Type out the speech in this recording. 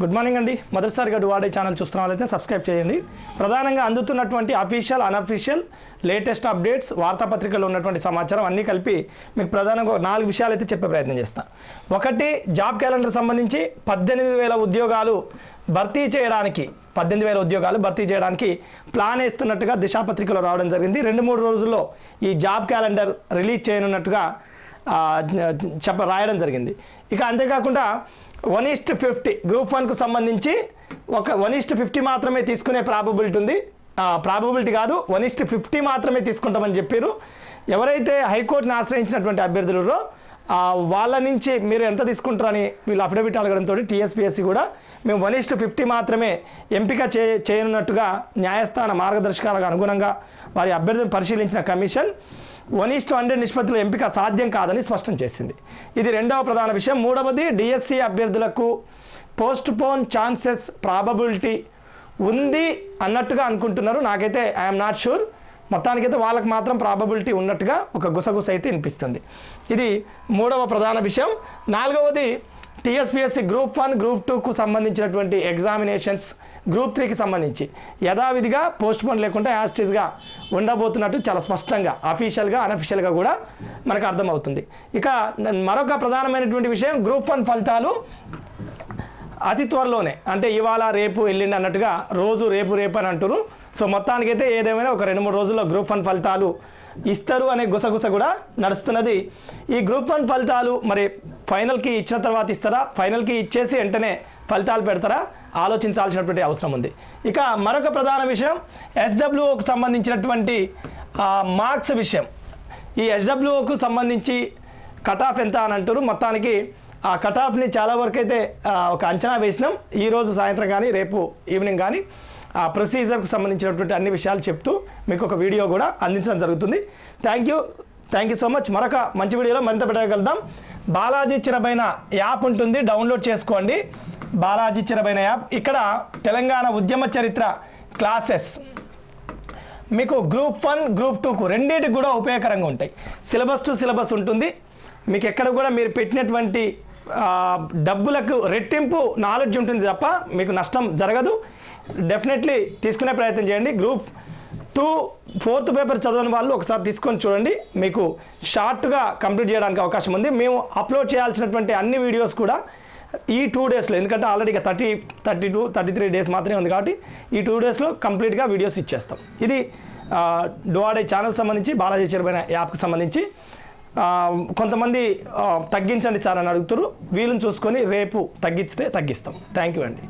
Good morning అండి. మొదటిసారిగా డువాడే channel చూస్తున్న వాళ్ళైతే సబ్స్క్రైబ్ చేయండి. ప్రధానంగా అందుతున్నటువంటి అఫీషియల్ అన్అఫీషియల్ లేటెస్ట్ అప్డేట్స్ వార్తాపత్రికల్లో ఉన్నటువంటి సమాచారం అన్నీ కలిపి మీకు ప్రధానంగా నాలుగు విషయాలు అయితే చెప్పే ప్రయత్నం చేస్తాను ఒకటి జాబ్ క్యాలెండర్ సంబంధించి పద్దెనిమిది వేల ఉద్యోగాలు భర్తీ చేయడానికి పద్దెనిమిది వేల ఉద్యోగాలు భర్తీ చేయడానికి ప్లాన్ వేస్తున్నట్టుగా దిశాపత్రికలో రావడం జరిగింది. రెండు మూడు రోజుల్లో ఈ జాబ్ క్యాలెండర్ రిలీజ్ చేయనున్నట్టుగా చెప్ప రాయడం జరిగింది. ఇక అంతేకాకుండా one is to fifty group వన్కు సంబంధించి ఒక వన్ ఈస్ట్ ఫిఫ్టీ మాత్రమే తీసుకునే ప్రాబబిలిటీ ఉంది. ప్రాబబిలిటీ కాదు. వన్ ఈస్ట్ ఫిఫ్టీ మాత్రమే తీసుకుంటామని చెప్పారు ఎవరైతే హైకోర్టుని ఆశ్రయించినటువంటి అభ్యర్థులు వాళ్ళ నుంచి మీరు ఎంత తీసుకుంటారని వీళ్ళు అఫిడవిట్ అడగడంతో టీఎస్పీఎస్సీ కూడా మేము వన్ ఇస్ట్ ఫిఫ్టీ మాత్రమే ఎంపిక చే చేయనున్నట్టుగా న్యాయస్థాన మార్గదర్శకాలకు అనుగుణంగా వారి అభ్యర్థులను పరిశీలించిన commission one is to hundred నిష్పత్తుల ఎంపిక సాధ్యం కాదని స్పష్టం చేసింది. ఇది రెండవ ప్రధాన విషయం. మూడవది డిఎస్సి అభ్యర్థులకు పోస్ట్ పోన్ ఛాన్సెస్ ప్రాబబిలిటీ ఉంది అన్నట్టుగా అనుకుంటున్నారు. నాకైతే ఐఎమ్ నాట్ షూర్ మొత్తానికైతే వాళ్ళకి మాత్రం ప్రాబబిలిటీ ఉన్నట్టుగా ఒక గుసగుస అయితే వినిపిస్తుంది. ఇది మూడవ ప్రధాన విషయం. నాలుగవది టీఎస్పిఎస్సి గ్రూప్ వన్ గ్రూప్ టూకు సంబంధించినటువంటి ఎగ్జామినేషన్స్ గ్రూప్ త్రీకి సంబంధించి యథావిధిగా పోస్ట్ పోన్ లేకుండా యాస్టీస్గా ఉండబోతున్నట్టు చాలా స్పష్టంగా అఫీషియల్గా అనఫిషియల్గా కూడా మనకు అర్థమవుతుంది. ఇక మరొక ప్రధానమైనటువంటి విషయం గ్రూప్ వన్ ఫలితాలు అతి త్వరలోనే అంటే ఇవాళ రేపు ఎల్లుండి అన్నట్టుగా రోజు రేపు రేపు అని అంటున్నారు సో మొత్తానికైతే ఏదేమైనా ఒక రెండు మూడు రోజుల్లో గ్రూప్ వన్ ఫలితాలు ఇస్తారు అనే గుసగుస కూడా నడుస్తున్నది. ఈ గ్రూప్ వన్ ఫలితాలు మరి ఫైనల్కి ఇచ్చిన తర్వాత ఇస్తారా? ఫైనల్కి ఇచ్చేసి వెంటనే ఫలితాలు పెడతారా? ఆలోచించాల్సినటువంటి అవసరం ఉంది. ఇక మరొక ప్రధాన విషయం ఎస్డబ్ల్యూఓకు సంబంధించినటువంటి మార్క్స్ విషయం. ఈ ఎస్డబ్ల్యూఓకు సంబంధించి కట్ ఆఫ్ ఎంత అని అంటారు మొత్తానికి ఆ కట్ ఆఫ్ని చాలా వరకు అయితే ఒక అంచనా వేసినాం. ఈరోజు సాయంత్రం కానీ రేపు ఈవినింగ్ కానీ. ఆ ప్రొసీజర్కు సంబంధించినటువంటి అన్ని విషయాలు చెప్తూ మీకు ఒక వీడియో కూడా అందించడం జరుగుతుంది. Thank you thank you so much మరొక మంచి వీడియోలో మరింత పెట్టగలుగుతాం బాలాజీ చిరబైన యాప్ ఉంటుంది. డౌన్లోడ్ చేసుకోండి. బాలాజీ చిరబైన యాప్. ఇక్కడ తెలంగాణ ఉద్యమ చరిత్ర క్లాసెస్. మీకు గ్రూప్ వన్ గ్రూప్ టూకు రెండింటికి కూడా ఉపయోగకరంగా ఉంటాయి. సిలబస్ టు సిలబస్ ఉంటుంది. మీకు ఎక్కడ కూడా మీరు పెట్టినటువంటి డబ్బులకు రెట్టింపు నాలెడ్జ్ ఉంటుంది తప్ప మీకు నష్టం జరగదు. డెఫినెట్లీ తీసుకునే ప్రయత్నం చేయండి. గ్రూప్ టూ ఫోర్త్ పేపర్ చదవని వాళ్ళు ఒకసారి తీసుకొని చూడండి. మీకు షార్ట్గా కంప్లీట్ చేయడానికి అవకాశం ఉంది. మేము అప్లోడ్ చేయాల్సినటువంటి అన్ని వీడియోస్ కూడా ఈ టూ డేస్లో ఎందుకంటే ఆల్రెడీ ఇక thirty thirty two thirty three days మాత్రమే ఉంది కాబట్టి ఈ టూ డేస్లో కంప్లీట్గా వీడియోస్ ఇచ్చేస్తాం. ఇది డోవాడే ఛానల్ సంబంధించి బాలాజీ చెరుపైన యాప్కి సంబంధించి. కొంతమంది తగ్గించండి సార్ అని అడుగుతారు. వీళ్ళని చూసుకొని రేపు తగ్గిస్తే తగ్గిస్తాం. థ్యాంక్ యూ అండి.